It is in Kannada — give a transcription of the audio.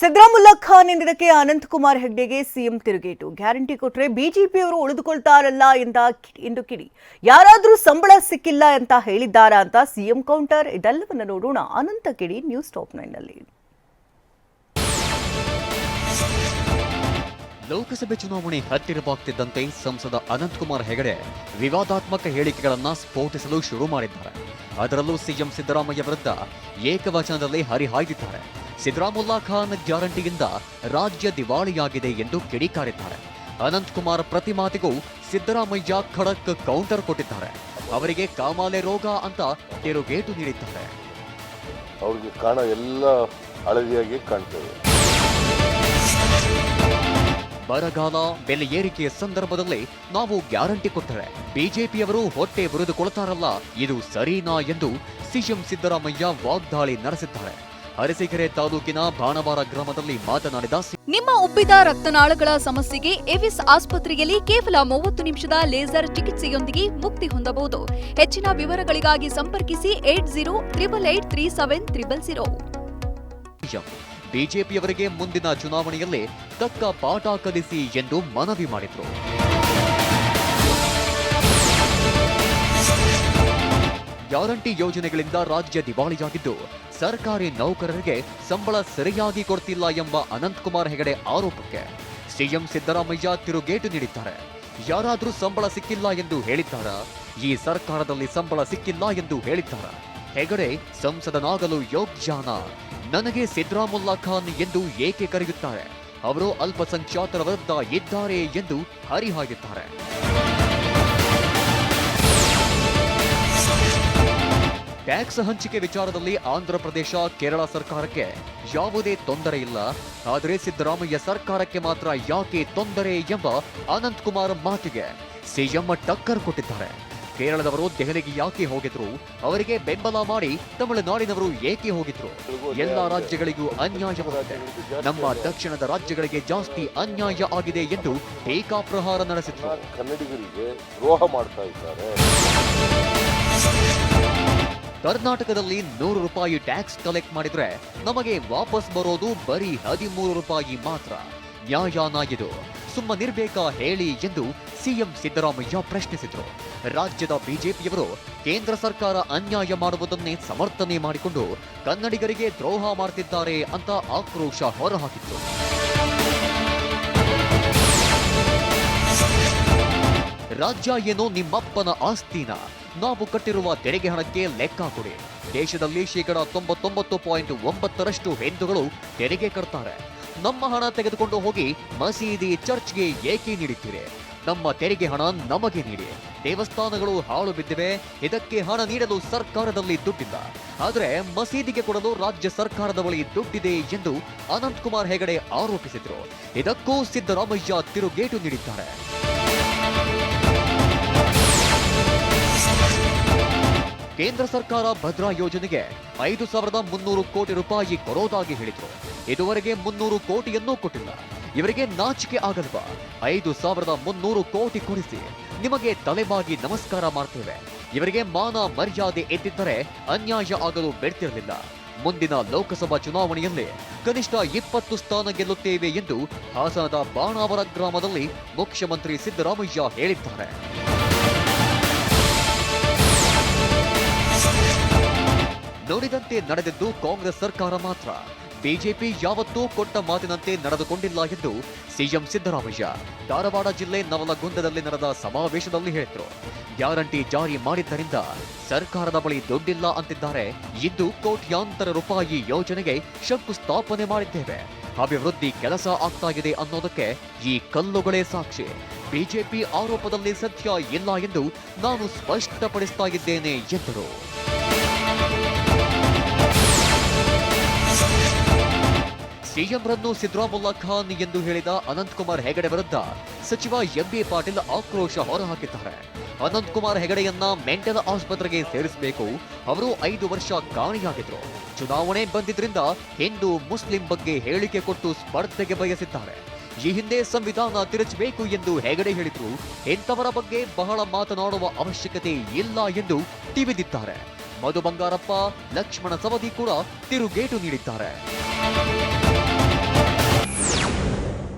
ಸಿದ್ದರಾಮುಲ್ಲಾ ಖಾನ್ ಎಂದಿದ್ದಕ್ಕೆ ಅನಂತಕುಮಾರ್ ಹೆಗ್ಡೆಗೆ ಸಿಎಂ ತಿರುಗೇಟು. ಗ್ಯಾರಂಟಿ ಕೊಟ್ರೆ ಬಿಜೆಪಿಯವರು ಉಳಿದುಕೊಳ್ತಾರಲ್ಲ ಎಂದ ಎಂದು ಕಿಡಿ. ಯಾರಾದರೂ ಸಂಬಳ ಸಿಕ್ಕಿಲ್ಲ ಅಂತ ಹೇಳಿದ್ದಾರಾ ಅಂತ ಸಿಎಂ ಕೌಂಟರ್? ಇದೆಲ್ಲವನ್ನ ನೋಡೋಣ. ಅನಂತ ಕಿಡಿ ನ್ಯೂಸ್ ಟಾಪ್ ನೈನ್ನಲ್ಲಿ. ಲೋಕಸಭೆ ಚುನಾವಣೆ ಹತ್ತಿರವಾಗ್ತಿದ್ದಂತೆ ಸಂಸದ ಅನಂತಕುಮಾರ್ ಹೆಗಡೆ ವಿವಾದಾತ್ಮಕ ಹೇಳಿಕೆಗಳನ್ನು ಸ್ಫೋಟಿಸಲು ಶುರು ಮಾಡಿದ್ದಾರೆ. ಅದರಲ್ಲೂ ಸಿಎಂ ಸಿದ್ದರಾಮಯ್ಯ ವಿರುದ್ಧ ಏಕವಚನದಲ್ಲಿ ಹರಿಹಾಯ್ದಿದ್ದಾರೆ. ಸಿದ್ದರಾಮುಲ್ಲಾ ಖಾನ್ ಗ್ಯಾರಂಟಿಯಿಂದ ರಾಜ್ಯ ದಿವಾಳಿಯಾಗಿದೆ ಎಂದು ಕಿಡಿಕಾರಿದ್ದಾರೆ. ಅನಂತಕುಮಾರ್ ಪ್ರತಿ ಮಾತಿಗೂ ಸಿದ್ದರಾಮಯ್ಯ ಖಡಕ್ ಕೌಂಟರ್ ಕೊಟ್ಟಿದ್ದಾರೆ. ಅವರಿಗೆ ಕಾಮಾಲೆ ರೋಗ ಅಂತ ತಿರುಗೇಟು ನೀಡಿದ್ದಾರೆ. ಅವರಿಗೆ ಕಾಣ ಎಲ್ಲ ಹಳದಿಯಾಗಿ ಕಾಣ್ತದೆ. ಬರಗಾಲ ಬೆಲೆ ಏರಿಕೆಯ ಸಂದರ್ಭದಲ್ಲಿ ನಾವು ಗ್ಯಾರಂಟಿ ಕೊಟ್ಟರೆ ಬಿಜೆಪಿಯವರು ಹೊಟ್ಟೆ ಬುರಿದುಕೊಳ್ತಾರಲ್ಲ ಇದು ಸರಿನಾ ಎಂದು ಸಿಎಂ ಸಿದ್ದರಾಮಯ್ಯ ವಾಗ್ದಾಳಿ ನಡೆಸಿದ್ದಾರೆ. ಅರಸೀಕೆರೆ ತಾಲೂಕಿನ ಬಾಣವಾರ ಗ್ರಾಮದಲ್ಲಿ ಮಾತನಾಡಿದ ನಿಮ್ಮ ಉಬ್ಬಿದ ರಕ್ತನಾಳಗಳ ಸಮಸ್ಯೆಗೆ ಎವಿಸ್ ಆಸ್ಪತ್ರೆಯಲ್ಲಿ ಕೇವಲ ಮೂವತ್ತು ನಿಮಿಷದ ಲೇಸರ್ ಚಿಕಿತ್ಸೆಯೊಂದಿಗೆ ಮುಕ್ತಿ ಹೊಂದಬಹುದು. ಹೆಚ್ಚಿನ ವಿವರಗಳಿಗಾಗಿ ಸಂಪರ್ಕಿಸಿ eight zero triple eight three seven triple zero. ಬಿಜೆಪಿಯವರಿಗೆ ಮುಂದಿನ ಚುನಾವಣೆಯಲ್ಲಿ ತಕ್ಕ ಪಾಠ ಕಲಿಸಿ ಎಂದು ಮನವಿ ಮಾಡಿದರು. ಗ್ಯಾರಂಟಿ ಯೋಜನೆಗಳಿಂದ ರಾಜ್ಯ ದಿವಾಳಿಯಾಗಿದ್ದು ಸರ್ಕಾರಿ ನೌಕರರಿಗೆ ಸಂಬಳ ಸರಿಯಾಗಿ ಕೊಡ್ತಿಲ್ಲ ಎಂಬ ಅನಂತಕುಮಾರ್ ಹೆಗಡೆ ಆರೋಪಕ್ಕೆ ಸಿಎಂ ಸಿದ್ದರಾಮಯ್ಯ ತಿರುಗೇಟು ನೀಡಿದ್ದಾರೆ. ಯಾರಾದರೂ ಸಂಬಳ ಸಿಕ್ಕಿಲ್ಲ ಎಂದು ಹೇಳಿದ್ದಾರ? ಈ ಸರ್ಕಾರದಲ್ಲಿ ಸಂಬಳ ಸಿಕ್ಕಿಲ್ಲ ಎಂದು ಹೇಳಿದ್ದಾರ? ಹೆಗಡೆ ಸಂಸದನಾಗಲು ಯೋಗ್ಯಾನ? ನನಗೆ ಸಿದ್ದರಾಮುಲ್ಲಾ ಖಾನ್ ಎಂದು ಏಕೆ ಕರೆಯುತ್ತಾರೆ? ಅವರು ಅಲ್ಪಸಂಖ್ಯಾತರ ವಿರುದ್ಧ ಇದ್ದಾರೆ ಎಂದು ಹರಿಹಾಯುತ್ತಾರೆ ಟ್ಯಾಕ್ಸ್ ಹಂಚಿಕೆ ವಿಚಾರದಲ್ಲಿ ಆಂಧ್ರ ಪ್ರದೇಶ ಕೇರಳ ಸರ್ಕಾರಕ್ಕೆ ಯಾವುದೇ ತೊಂದರೆ ಇಲ್ಲ. ಆದರೆ ಸಿದ್ದರಾಮಯ್ಯ ಸರ್ಕಾರಕ್ಕೆ ಮಾತ್ರ ಯಾಕೆ ತೊಂದರೆ ಎಂಬ ಅನಂತ್ ಕುಮಾರ್ ಮಾತಿಗೆ ಸಿಎಂ ಟಕ್ಕರ್ ಕೊಟ್ಟಿದ್ದಾರೆ. ಕೇರಳದವರು ದೆಹಲಿಗೆ ಯಾಕೆ ಹೋಗಿದ್ರು? ಅವರಿಗೆ ಬೆಂಬಲ ಮಾಡಿ ತಮಿಳುನಾಡಿನವರು ಏಕೆ ಹೋಗಿದ್ರು? ಎಲ್ಲ ರಾಜ್ಯಗಳಿಗೂ ಅನ್ಯಾಯವಾಗಿದೆ ನಮ್ಮ ದಕ್ಷಿಣದ ರಾಜ್ಯಗಳಿಗೆ ಜಾಸ್ತಿ ಅನ್ಯಾಯ ಆಗಿದೆ ಎಂದು ಟೀಕಾಪ್ರಹಾರ ನಡೆಸಿದ್ರು. ಕನ್ನಡಿಗರಿಗೆ ದ್ರೋಹ ಮಾಡ್ತಾ ಇದ್ದಾರೆ. ಕರ್ನಾಟಕದಲ್ಲಿ ನೂರು ರೂಪಾಯಿ ಟ್ಯಾಕ್ಸ್ ಕಲೆಕ್ಟ್ ಮಾಡಿದ್ರೆ ನಮಗೆ ವಾಪಸ್ ಬರೋದು ಬರೀ ಹದಿಮೂರು ರೂಪಾಯಿ ಮಾತ್ರ. ನ್ಯಾಯಾನ ಇದು. ಸುಮ್ಮನಿರ್ಬೇಕಾ ಹೇಳಿ ಎಂದು ಸಿಎಂ ಸಿದ್ದರಾಮಯ್ಯ ಪ್ರಶ್ನಿಸಿದರು. ರಾಜ್ಯದ ಬಿಜೆಪಿಯವರು ಕೇಂದ್ರ ಸರ್ಕಾರ ಅನ್ಯಾಯ ಮಾಡುವುದನ್ನೇ ಸಮರ್ಥನೆ ಮಾಡಿಕೊಂಡು ಕನ್ನಡಿಗರಿಗೆ ದ್ರೋಹ ಮಾಡ್ತಿದ್ದಾರೆ ಅಂತ ಆಕ್ರೋಶ ಹೊರಹಾಕಿತ್ತು. ರಾಜ್ಯ ಏನೋ ನಿಮ್ಮಪ್ಪನ ಆಸ್ತಿನ? ನಾವು ಕಟ್ಟಿರುವ ತೆರಿಗೆ ಹಣಕ್ಕೆ ಲೆಕ್ಕ ಕೊಡಿ. ದೇಶದಲ್ಲಿ ಶೇಕಡ ತೊಂಬತ್ತೊಂಬತ್ತು ಪಾಯಿಂಟ್ ಒಂಬತ್ತರಷ್ಟು ಹಿಂದೂಗಳು ತೆರಿಗೆ ಕಟ್ತಾರೆ. ನಮ್ಮ ಹಣ ತೆಗೆದುಕೊಂಡು ಹೋಗಿ ಮಸೀದಿ ಚರ್ಚ್ಗೆ ಏಕೆ ನೀಡುತ್ತೀರಿ? ನಮ್ಮ ತೆರಿಗೆ ಹಣ ನಮಗೆ ನೀಡಿ. ದೇವಸ್ಥಾನಗಳು ಹಾಳು ಬಿದ್ದಿವೆ. ಇದಕ್ಕೆ ಹಣ ನೀಡಲು ಸರ್ಕಾರದಲ್ಲಿ ದುಡ್ಡಿಲ್ಲ. ಆದರೆ ಮಸೀದಿಗೆ ಕೊಡಲು ರಾಜ್ಯ ಸರ್ಕಾರದ ಬಳಿ ದುಡ್ಡಿದೆ ಎಂದು ಅನಂತಕುಮಾರ್ ಹೆಗಡೆ ಆರೋಪಿಸಿದರು. ಇದಕ್ಕೂ ಸಿದ್ದರಾಮಯ್ಯ ತಿರುಗೇಟು ನೀಡಿದ್ದಾರೆ. ಕೇಂದ್ರ ಸರ್ಕಾರ ಭದ್ರಾ ಯೋಜನೆಗೆ ಐದು ಸಾವಿರದ ಮುನ್ನೂರು ಕೋಟಿ ರೂಪಾಯಿ ಕೊಡೋದಾಗಿ ಹೇಳಿದ್ರು. ಇದುವರೆಗೆ ಮುನ್ನೂರು ಕೋಟಿಯನ್ನೂ ಕೊಟ್ಟಿಲ್ಲ. ಇವರಿಗೆ ನಾಚಿಕೆ ಆಗಲ್ವಾ? ಐದು ಸಾವಿರದ ಮುನ್ನೂರು ಕೋಟಿ ಕೊಡಿಸಿ ನಿಮಗೆ ತಲೆಬಾಗಿ ನಮಸ್ಕಾರ ಮಾಡ್ತೇವೆ. ಇವರಿಗೆ ಮಾನ ಮರ್ಯಾದೆ ಎದ್ದಿದ್ದರೆ ಅನ್ಯಾಯ ಆಗಲು ಬಿಡ್ತಿರಲಿಲ್ಲ. ಮುಂದಿನ ಲೋಕಸಭಾ ಚುನಾವಣೆಯಲ್ಲಿ ಕನಿಷ್ಠ ಇಪ್ಪತ್ತು ಸ್ಥಾನ ಗೆಲ್ಲುತ್ತೇವೆ ಎಂದು ಹಾಸನದ ಬಾಣಾವರ ಗ್ರಾಮದಲ್ಲಿ ಮುಖ್ಯಮಂತ್ರಿ ಸಿದ್ದರಾಮಯ್ಯ ಹೇಳಿದ್ದಾರೆ. ನುಡಿದಂತೆ ನಡೆದಿದ್ದು ಕಾಂಗ್ರೆಸ್ ಸರ್ಕಾರ ಮಾತ್ರ. ಬಿಜೆಪಿ ಯಾವತ್ತೂ ಕೊಟ್ಟ ಮಾತಿನಂತೆ ನಡೆದುಕೊಂಡಿಲ್ಲ ಎಂದು ಸಿಎಂ ಸಿದ್ದರಾಮಯ್ಯ. ಧಾರವಾಡ ಜಿಲ್ಲೆ ನವಲಗುಂದದಲ್ಲಿ ನಡೆದ ಸಮಾವೇಶದಲ್ಲಿ ಹೇಳಿದ್ರು. ಗ್ಯಾರಂಟಿ ಜಾರಿ ಮಾಡಿದ್ದರಿಂದ ಸರ್ಕಾರದ ಬಳಿ ದುಡ್ಡಿಲ್ಲ ಅಂತಿದ್ದಾರೆ. ಇದ್ದು ಕೋಟ್ಯಾಂತರ ರೂಪಾಯಿ ಯೋಜನೆಗೆ ಶಂಕುಸ್ಥಾಪನೆ ಮಾಡಿದ್ದೇವೆ. ಅಭಿವೃದ್ಧಿ ಕೆಲಸ ಆಗ್ತಾ ಇದೆ ಅನ್ನೋದಕ್ಕೆ ಈ ಕಲ್ಲುಗಳೇ ಸಾಕ್ಷಿ. ಬಿಜೆಪಿ ಆರೋಪದಲ್ಲಿ ಸತ್ಯ ಇಲ್ಲ ಎಂದು ನಾನು ಸ್ಪಷ್ಟಪಡಿಸ್ತಾ ಇದ್ದೇನೆ ಎಂದರು. ಸಿಎಂರನ್ನು ಸಿದ್ದರಾಮುಲ್ಲಾ ಖಾನ್ ಎಂದು ಹೇಳಿದ ಅನಂತಕುಮಾರ್ ಹೆಗಡೆ ವಿರುದ್ಧ ಸಚಿವ ಎಂಬಿ ಪಾಟೀಲ್ ಆಕ್ರೋಶ ಹೊರಹಾಕಿದ್ದಾರೆ. ಅನಂತಕುಮಾರ್ ಹೆಗಡೆಯನ್ನ ಮೆಂಟಲ್ ಆಸ್ಪತ್ರೆಗೆ ಸೇರಿಸಬೇಕು. ಅವರು ಐದು ವರ್ಷ ಕಾಣೆಯಾಗಿದ್ರು ಚುನಾವಣೆ ಬಂದಿದ್ರಿಂದ ಹಿಂದೂ ಮುಸ್ಲಿಂ ಬಗ್ಗೆ ಹೇಳಿಕೆ ಕೊಟ್ಟು ಸ್ಪರ್ಧೆಗೆ ಬಯಸಿದ್ದಾರೆ. ಈ ಹಿಂದೆ ಸಂವಿಧಾನ ತಿರುಚಬೇಕು ಎಂದು ಹೆಗಡೆ ಹೇಳಿದ್ರು. ಇಂಥವರ ಬಗ್ಗೆ ಬಹಳ ಮಾತನಾಡುವ ಅವಶ್ಯಕತೆ ಇಲ್ಲ ಎಂದು ತಿವಿದಿದ್ದಾರೆ. ಮಧು ಬಂಗಾರಪ್ಪ, ಲಕ್ಷ್ಮಣ ಸವದಿ ಕೂಡ ತಿರುಗೇಟು ನೀಡಿದ್ದಾರೆ.